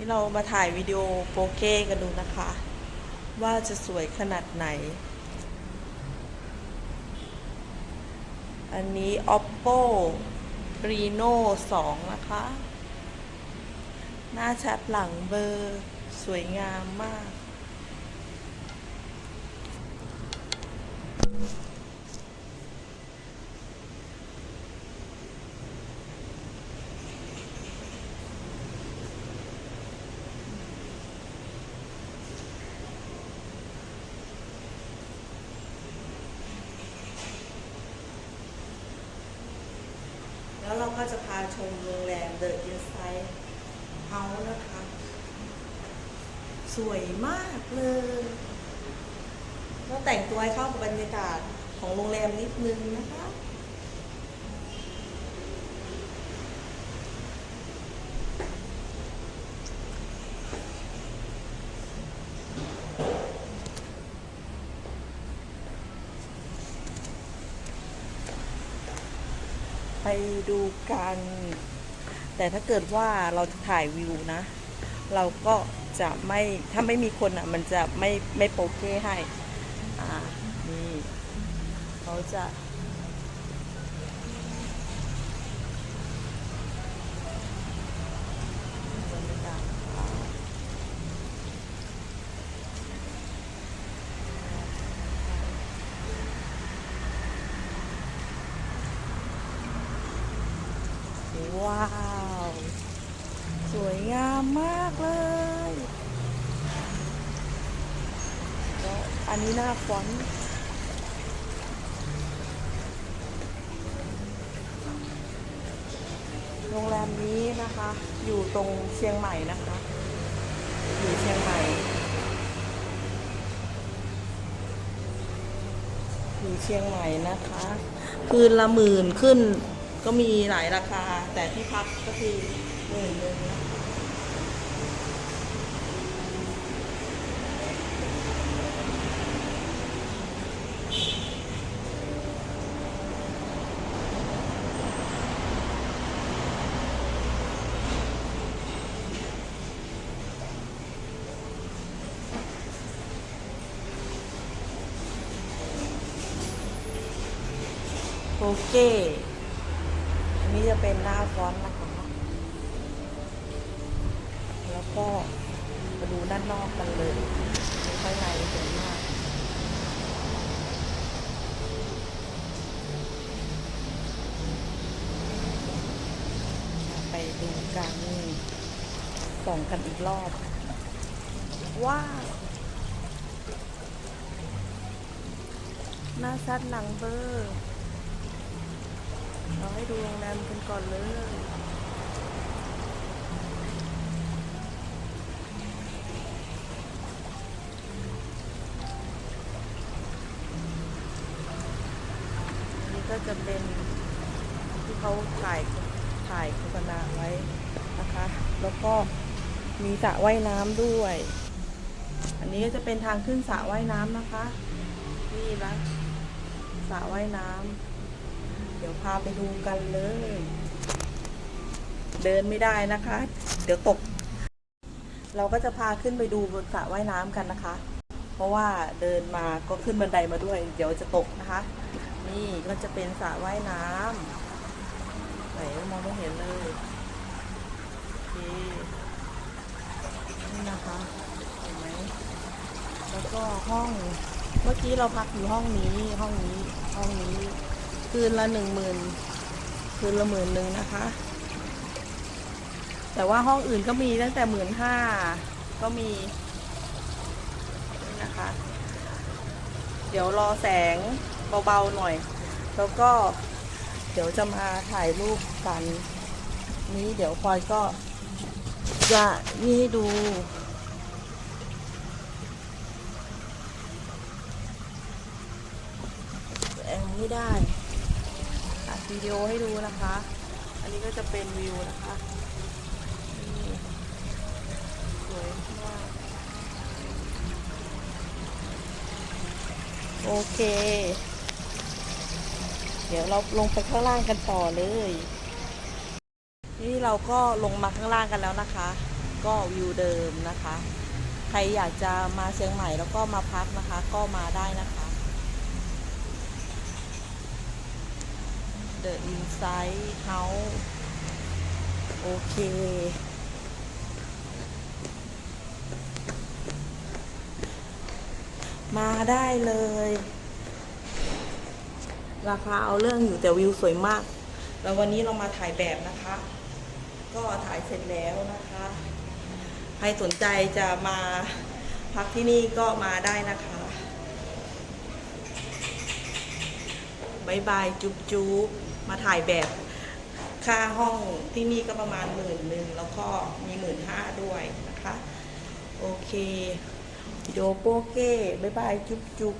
นี่เรามาถ่ายวิดีโอโปเก้กันดูนะคะ ว่าจะสวยขนาดไหน อันนี้ oppo reno 2 นะคะ หน้าชัดหลังเบอร์สวยงามมาก แล้วเรา ก็จะพาชมโรงแรมเดอะอินไซด์เฮาส์นะคะ สวยมากเลยแล้วแต่งตัวให้เข้ากับบรรยากาศของโรงแรมนิดนึงนะคะ ดูกัน แต่ถ้าเกิดว่าเราจะถ่ายวิวนะ เราก็จะไม่ถ้าไม่มีคนอะ มันจะไม่ไม่โปเก้ให้ อ่านี่เขาจะบรรยากาศค่ะ ว้าว สวยงามมากเลยแล้วอันนี้หน้าฟอนต์โรงแรมนี้นะคะ อยู่ตรงเชียงใหม่นะคะ อยู่เชียงใหม่อยู่เชียงใหม่นะคะ คืนละหมื่นขึ้น ก็มีหลายราคา แต่ที่พักก็คือหมื่นหนึ่งโอเค นี้จะเป็นหน้าฟอนต์นะคะ แล้วก็มาดูด้านนอกกันเลยข้างในสวยมาก ไปดูกันส่องกันอีกรอบ ว้าวหน้าชัดหลังเบอร์ เราให้ดูโรงแรมกันก่อนเลย นี่ก็จะเป็นที่เขาถ่ายถ่ายโฆษณาไว้นะคะ แล้วก็มีสระว่ายน้ำด้วย อันนี้ก็จะเป็นทางขึ้นสระว่ายน้ำนะคะ นี่นะสระว่ายน้ำ เดี๋ยวพาไปดูกันเลย เดินไม่ได้นะคะ เดี๋ยวตก เราก็จะพาขึ้นไปดูบนสระว่ายน้ำกันนะคะ เพราะว่าเดินมาก็ขึ้นบันไดมาด้วย เดี๋ยวจะตกนะคะ นี่ก็จะเป็นสระว่ายน้ำไหนมองไม่เห็นเลยโอเคนี่นะคะเห็นไหมแล้วก็ห้องเมื่อกี้เราพักอยู่ห้องนี้ห้องนี้ห้องนี้ คืนละหนึ่งหมื่นคืนละหมื่นหนึ่งนะคะ แต่ว่าห้องอื่นก็มีตั้งแต่หมื่นห้าก็มีนะคะ เดี๋ยวรอแสงเบาๆหน่อย แล้วก็เดี๋ยวจะมาถ่ายรูปกัน นี้เดี๋ยวพลอยก็จะนี่ให้ดูแองไม่ได้ วิดีโอให้ดูนะคะ อันนี้ก็จะเป็นวิวนะคะนี่สวยมากโอเค เดี๋ยวเราลงไปข้างล่างกันต่อเลย นี่เราก็ลงมาข้างล่างกันแล้วนะคะ ก็วิวเดิมนะคะ ใครอยากจะมาเชียงใหม่แล้วก็มาพักนะคะ ก็มาได้นะคะ The Inside House โอเค มาได้เลย ราคาเอาเรื่องอยู่แต่วิวสวยมาก แล้ววันนี้เรามาถ่ายแบบนะคะ ก็ถ่ายเสร็จแล้วนะคะ ใครสนใจจะมาพักที่นี่ก็มาได้นะคะบายบาย จุ๊บจุ๊บ มาถ่ายแบบค่าห้องที่นี่ก็ประมาณหมื่นหนึ่งแล้วก็มีหมื่นห้าด้วยนะคะ โอเควิดีโอโปเก้บายบาย จุ๊บจุ๊บ